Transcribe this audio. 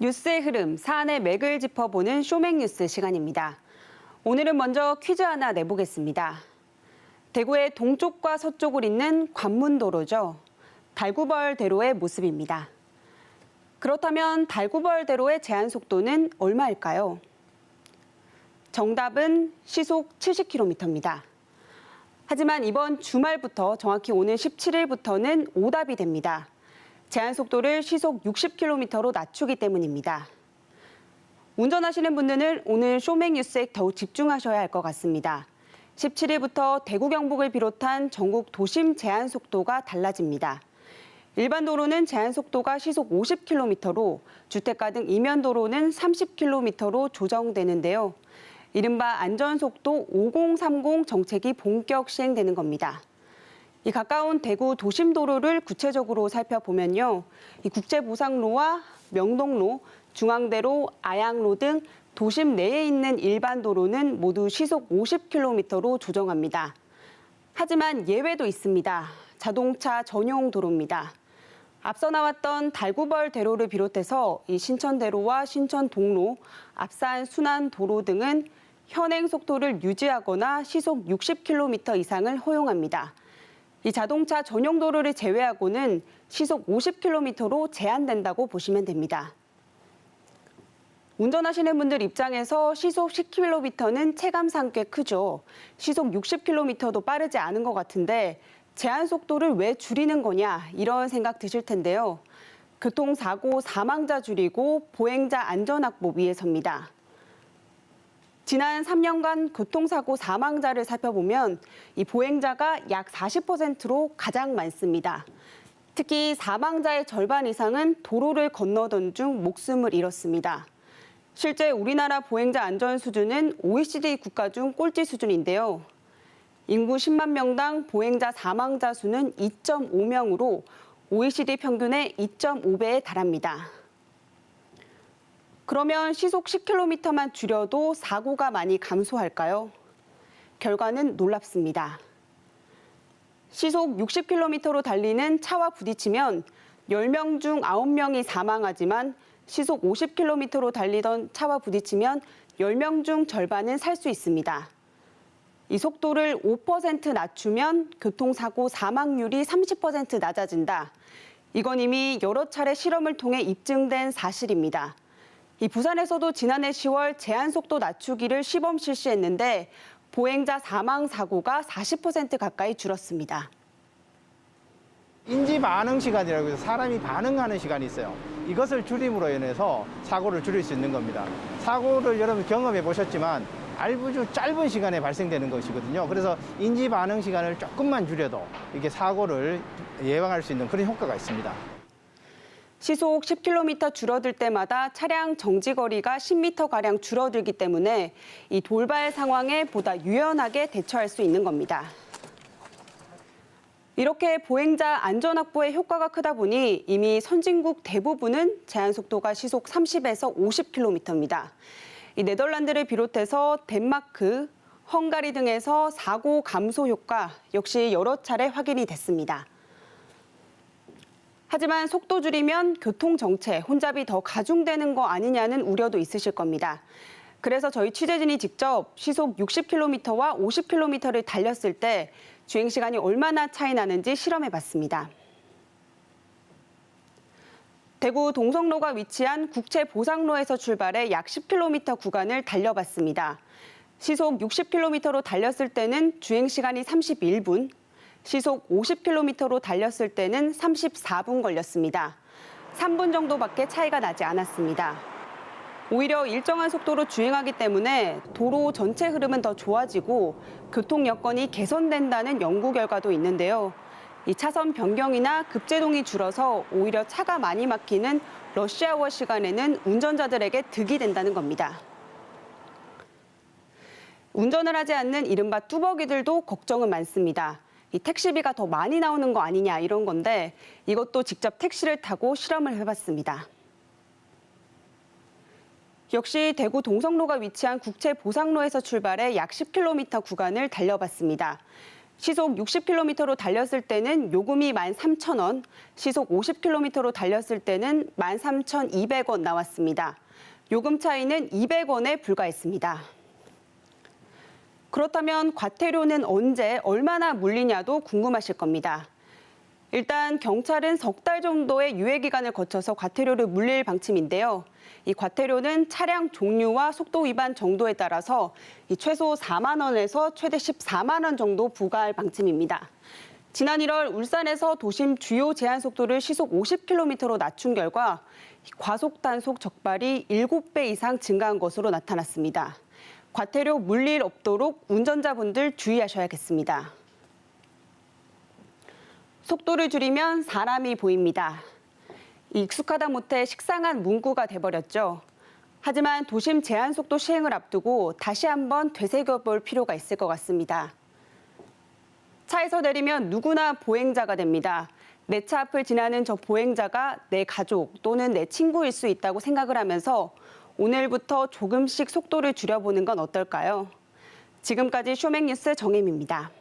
뉴스의 흐름, 사안의 맥을 짚어보는 쇼맥뉴스 시간입니다. 오늘은 먼저 퀴즈 하나 내보겠습니다. 대구의 동쪽과 서쪽을 잇는 관문도로죠. 달구벌대로의 모습입니다. 그렇다면 달구벌대로의 제한 속도는 얼마일까요? 정답은 시속 70km입니다. 하지만 이번 주말부터 정확히 오늘 17일부터는 오답이 됩니다. 제한 속도를 시속 60km로 낮추기 때문입니다. 운전하시는 분들은 오늘 쇼맥 뉴스에 더욱 집중하셔야 할 것 같습니다. 17일부터 대구 경북을 비롯한 전국 도심 제한 속도가 달라집니다. 일반 도로는 제한 속도가 시속 50km로 주택가 등 이면 도로는 30km로 조정되는데요. 이른바 안전속도 5030 정책이 본격 시행되는 겁니다. 이 가까운 대구 도심 도로를 구체적으로 살펴보면요. 이 국제보상로와 명동로, 중앙대로, 아양로 등 도심 내에 있는 일반 도로는 모두 시속 50km로 조정합니다. 하지만 예외도 있습니다. 자동차 전용 도로입니다. 앞서 나왔던 달구벌 대로를 비롯해서 이 신천대로와 신천동로, 앞산 순환도로 등은 현행 속도를 유지하거나 시속 60km 이상을 허용합니다. 이 자동차 전용 도로를 제외하고는 시속 50km로 제한된다고 보시면 됩니다. 운전하시는 분들 입장에서 시속 10km는 체감상 꽤 크죠. 시속 60km도 빠르지 않은 것 같은데 제한 속도를 왜 줄이는 거냐 이런 생각 드실 텐데요. 교통사고 사망자 줄이고 보행자 안전확보 위해서입니다. 지난 3년간 교통사고 사망자를 살펴보면 이 보행자가 약 40%로 가장 많습니다. 특히 사망자의 절반 이상은 도로를 건너던 중 목숨을 잃었습니다. 실제 우리나라 보행자 안전 수준은 OECD 국가 중 꼴찌 수준인데요. 인구 10만 명당 보행자 사망자 수는 2.5명으로 OECD 평균의 2.5배에 달합니다. 그러면 시속 10km만 줄여도 사고가 많이 감소할까요? 결과는 놀랍습니다. 시속 60km로 달리는 차와 부딪히면 10명 중 9명이 사망하지만 시속 50km로 달리던 차와 부딪히면 10명 중 절반은 살 수 있습니다. 이 속도를 5% 낮추면 교통사고 사망률이 30% 낮아진다. 이건 이미 여러 차례 실험을 통해 입증된 사실입니다. 이 부산에서도 지난해 10월 제한 속도 낮추기를 시범 실시했는데 보행자 사망 사고가 40% 가까이 줄었습니다. 인지 반응 시간이라고 해서 사람이 반응하는 시간이 있어요. 이것을 줄임으로 인해서 사고를 줄일 수 있는 겁니다. 사고를 여러분 경험해 보셨지만 알부주 짧은 시간에 발생되는 것이거든요. 그래서 인지 반응 시간을 조금만 줄여도 이게 사고를 예방할 수 있는 그런 효과가 있습니다. 시속 10km 줄어들 때마다 차량 정지 거리가 10m가량 줄어들기 때문에 이 돌발 상황에 보다 유연하게 대처할 수 있는 겁니다. 이렇게 보행자 안전 확보에 효과가 크다 보니 이미 선진국 대부분은 제한 속도가 시속 30에서 50km입니다. 이 네덜란드를 비롯해서 덴마크, 헝가리 등에서 사고 감소 효과 역시 여러 차례 확인이 됐습니다. 하지만 속도 줄이면 교통 정체, 혼잡이 더 가중되는 거 아니냐는 우려도 있으실 겁니다. 그래서 저희 취재진이 직접 시속 60km와 50km를 달렸을 때 주행 시간이 얼마나 차이 나는지 실험해 봤습니다. 대구 동성로가 위치한 국채 보상로에서 출발해 약 10km 구간을 달려봤습니다. 시속 60km로 달렸을 때는 주행 시간이 31분, 시속 50km로 달렸을 때는 34분 걸렸습니다. 3분 정도밖에 차이가 나지 않았습니다. 오히려 일정한 속도로 주행하기 때문에 도로 전체 흐름은 더 좋아지고 교통 여건이 개선된다는 연구 결과도 있는데요. 이 차선 변경이나 급제동이 줄어서 오히려 차가 많이 막히는 러시아워 시간에는 운전자들에게 득이 된다는 겁니다. 운전을 하지 않는 이른바 뚜벅이들도 걱정은 많습니다. 이 택시비가 더 많이 나오는 거 아니냐 이런 건데 이것도 직접 택시를 타고 실험을 해봤습니다. 역시 대구 동성로가 위치한 국채 보상로에서 출발해 약 10km 구간을 달려봤습니다. 시속 60km로 달렸을 때는 요금이 13,000원, 시속 50km로 달렸을 때는 13,200원 나왔습니다. 요금 차이는 200원에 불과했습니다. 그렇다면 과태료는 언제 얼마나 물리냐도 궁금하실 겁니다. 일단 경찰은 석 달 정도의 유예 기간을 거쳐서 과태료를 물릴 방침인데요. 이 과태료는 차량 종류와 속도 위반 정도에 따라서 이 최소 4만 원에서 최대 14만 원 정도 부과할 방침입니다. 지난 1월 울산에서 도심 주요 제한 속도를 시속 50km로 낮춘 결과 과속 단속 적발이 7배 이상 증가한 것으로 나타났습니다. 과태료 물릴 없도록 운전자분들 주의하셔야겠습니다. 속도를 줄이면 사람이 보입니다. 익숙하다 못해 식상한 문구가 돼버렸죠. 하지만 도심 제한 속도 시행을 앞두고 다시 한번 되새겨볼 필요가 있을 것 같습니다. 차에서 내리면 누구나 보행자가 됩니다. 내 차 앞을 지나는 저 보행자가 내 가족 또는 내 친구일 수 있다고 생각을 하면서 오늘부터 조금씩 속도를 줄여보는 건 어떨까요? 지금까지 쇼맥뉴스 정혜미입니다.